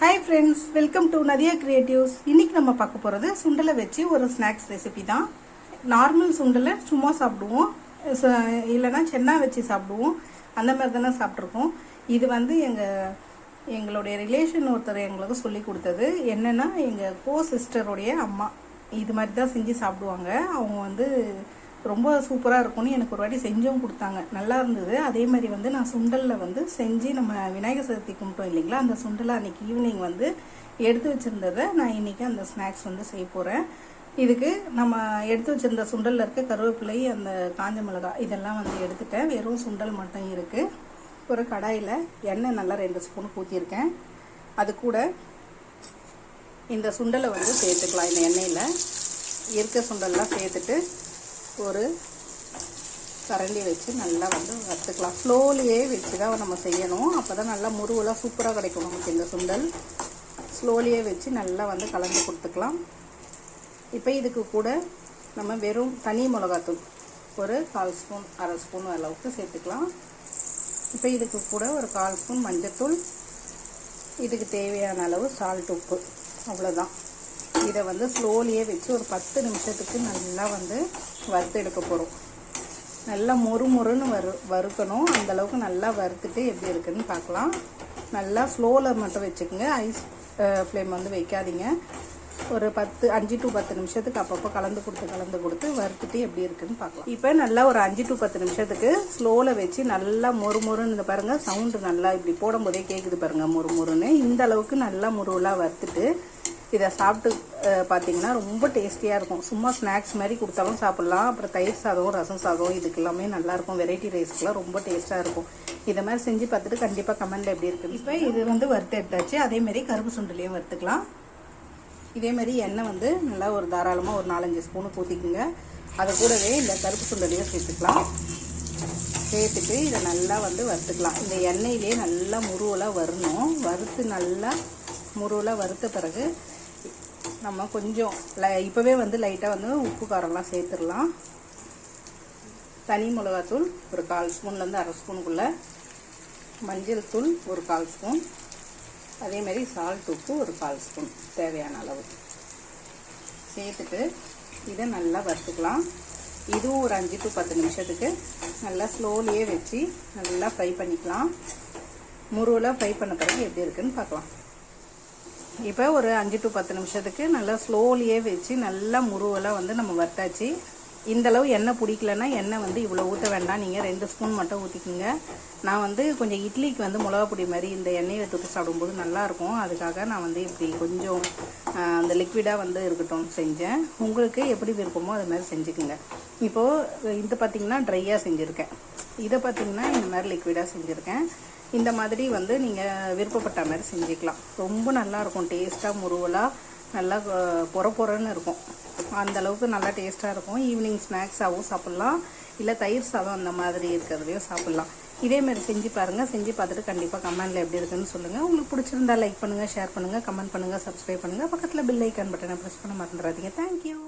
Hi friends welcome to Nadiya creatives இன்றைக்கி நம்ம பார்க்க போகிறது சுண்டலை வச்சு ஒரு ஸ்நாக்ஸ் ரெசிபி தான். நார்மல் சுண்டலை சும்மா சாப்பிடுவோம். ச- இல்லைன்னா சென்னா வச்சு சாப்பிடுவோம். அந்த மாதிரி தானே சாப்பிட்ருக்கோம் இது வந்து எங்கள் எங்களுடைய ரிலேஷன் ஒருத்தர் எங்களுக்கு சொல்லி கொடுத்தது. என்னென்னா எங்கள் கோ சிஸ்டருடைய அம்மா. இது மாதிரி தான் செஞ்சு சாப்பிடுவாங்க. அவங்க வந்து ரொம்ப சூப்பராக இருக்கும்னு எனக்கு ஒரு வாட்டி செஞ்சும் கொடுத்தாங்க. நல்லா இருந்தது. அதே மாதிரி வந்து நான் சுண்டலில் வந்து செஞ்சு நம்ம விநாயகர் சதுர்த்தி கும்பிட்டோம் இல்லைங்களா? அந்த சுண்டலை அன்றைக்கி ஈவினிங் வந்து எடுத்து வச்சுருந்ததை நான் இன்றைக்கி அந்த ஸ்நாக்ஸ் வந்து செய்ய போகிறேன் இதுக்கு நம்ம எடுத்து வச்சிருந்த சுண்டலில் இருக்க கருவேப்பிலை அந்த காஞ்ச மிளகாய் இதெல்லாம் வந்து எடுத்துட்டேன். வெறும் சுண்டல் மட்டும் இருக்குது ஒரு கடாயில் எண்ணெய் நல்லா ரெண்டு ஸ்பூன் ஊற்றிருக்கேன் அது கூட இந்த சுண்டலை வந்து சேர்த்துக்கலாம். இந்த எண்ணெயில் இருக்க சுண்டல்லாம் சேர்த்துட்டு ஒரு கரண்டி வச்சு நல்லா வந்து வறுத்துக்கலாம். ஸ்லோலியே வச்சு தான் நம்ம செய்யணும். அப்போ தான் நல்லா முருவெல்லாம் சூப்பராக கிடைக்கும் நமக்கு இந்த சுண்டல். ஸ்லோலியே வச்சு நல்லா வந்து கலந்து கொடுத்துக்கலாம். இப்போ இதுக்கு கூட நம்ம வெறும் தனி மிளகாத்தூள் ஒரு கால் ஸ்பூன் அரை ஸ்பூன் அளவுக்கு சேர்த்துக்கலாம். இப்போ இதுக்கு கூட ஒரு கால் ஸ்பூன் மஞ்சத்தூள். இதுக்கு தேவையான அளவு சால்ட் உப்பு. அவ்வளோதான் இதை வந்து ஸ்லோலியே வச்சு ஒரு பத்து நிமிஷத்துக்கு நல்லா வந்து வறுத்து எடுக்க போகிறோம் நல்லா மொறு மொறுன்னு வறு வறுக்கணும். அந்தளவுக்கு நல்லா வறுத்துட்டு எப்படி இருக்குதுன்னு பார்க்கலாம். நல்லா ஸ்லோவில் மட்டும் வச்சுக்கோங்க. ஐஸ் ஃப்ளேம் வந்து வைக்காதீங்க. ஒரு பத்து அஞ்சு டு பத்து நிமிஷத்துக்கு அப்பப்போ கலந்து கொடுத்து கலந்து கொடுத்து வறுத்துட்டு எப்படி இருக்குன்னு பார்க்கலாம். இப்போ நல்லா ஒரு அஞ்சு டு பத்து நிமிஷத்துக்கு ஸ்லோவில் வச்சு நல்லா மொறு மொறுன்னு பாருங்கள் சவுண்டு நல்லா இப்படி போடும்போதே கேட்குது பாருங்கள் மொறு மொறுன்னு. இந்த அளவுக்கு நல்லா முருவலாக வறுத்துட்டு இதை சாப்பிட்டு பார்த்தீங்கன்னா ரொம்ப டேஸ்டியாக இருக்கும். சும்மா ஸ்நாக்ஸ் மாதிரி கொடுத்தாலும் சாப்பிட்லாம். அப்புறம் தயிர் சாதம் ரசம் சாதம் இதுக்கு எல்லாமே நல்லாயிருக்கும் வெரைட்டி ரைஸ்க்குலாம் ரொம்ப டேஸ்ட்டாக இருக்கும். இதை மாதிரி செஞ்சு பார்த்துட்டு கண்டிப்பாக கமெண்டில் எப்படி இருக்குன்னு இப்போ இது வந்து வறுத்து எடுத்தாச்சு. அதேமாரி கருப்பு சுண்டலையும் வறுத்துக்கலாம். இதேமாரி எண்ணெய் வந்து நல்லா ஒரு தாராளமாக ஒரு நாலஞ்சு ஸ்பூனு ஊற்றிக்குங்க அது கூடவே இந்த கருப்பு சுண்டலையும் சேர்த்துக்கலாம். சேர்த்துட்டு இதை நல்லா வந்து வறுத்துக்கலாம். இந்த எண்ணெயிலே நல்லா முருவலாக வரணும். வறுத்து நல்லா முருவலாக வறுத்த பிறகு நம்ம கொஞ்சம் லை இப்போவே வந்து லைட்டாக வந்து உப்பு காரம்லாம் சேர்த்துடலாம். தனி மிளகாத்தூள் ஒரு கால் ஸ்பூன்லேருந்து அரை ஸ்பூனுக்குள்ளே மஞ்சள் தூள் ஒரு கால் ஸ்பூன் அதேமாரி சால்ட் உப்பு ஒரு கால் ஸ்பூன் தேவையான அளவு. சேர்த்துட்டு இதை நல்லா வறுத்துக்கலாம். இதுவும் ஒரு அஞ்சு டு பத்து நிமிஷத்துக்கு நல்லா ஸ்லோலியே வச்சு நல்லா ஃப்ரை பண்ணிக்கலாம். முருவலாக ஃப்ரை பண்ண பிறகு எப்படி இருக்குன்னு பார்க்கலாம். இப்போ ஒரு அஞ்சு டு பத்து நிமிஷத்துக்கு நல்லா ஸ்லோலியே வச்சு நல்லா முருவெல்லாம் வந்து நம்ம வறுத்தாச்சு. இந்தளவு எண்ணெய் பிடிக்கலன்னா எண்ணெய் வந்து இவ்வளோ ஊற்ற வேண்டாம். நீங்கள் ரெண்டு ஸ்பூன் மட்டும் ஊற்றிக்குங்க நான் வந்து கொஞ்சம் இட்லிக்கு வந்து மிளகா பொடி மாதிரி இந்த எண்ணெயை தொட்டு சாப்பிடும்போது நல்லாயிருக்கும் அதுக்காக நான் வந்து இப்படி கொஞ்சம் அந்த லிக்விடாக வந்து இருக்கட்டும் செஞ்சேன். உங்களுக்கு எப்படி விருப்பமோ அது மாதிரி செஞ்சுக்குங்க. இப்போது இது பார்த்திங்கன்னா ட்ரையாக செஞ்சுருக்கேன். இதை பார்த்திங்கன்னா இந்த மாதிரி லிக்விடாக செஞ்சுருக்கேன். இந்த மாதிரி வந்து நீங்கள் விருப்பப்பட்ட மாதிரி செஞ்சுக்கலாம். ரொம்ப நல்லா இருக்கும். டேஸ்ட்டாக முருவலாக நல்லா அஹ், பொற பொறன்னு இருக்கும். அந்தளவுக்கு நல்லா டேஸ்ட்டாக இருக்கும். ஈவினிங் ஸ்நாக்ஸாகவும் சாப்பிட்லாம். இல்லை தயிர் சாதம் அந்த மாதிரி இருக்கிறதையும் சாப்பிட்லாம். இதேமாரி செஞ்சு பாருங்கள் செஞ்சு பார்த்துட்டு கண்டிப்பாக கமெண்டில் எப்படி இருக்குன்னு சொல்லுங்கள் உங்களுக்கு பிடிச்சிருந்தா லைக் பண்ணுங்கள் ஷேர் பண்ணுங்கள் கமெண்ட் பண்ணுங்கள் சப்ஸ்கிரைப் பண்ணுங்கள் பக்கத்தில் பில் ஐக்கான் பட்டனை ப்ரெஸ் பண்ண மறந்துடாதீங்க. தேங்க்யூ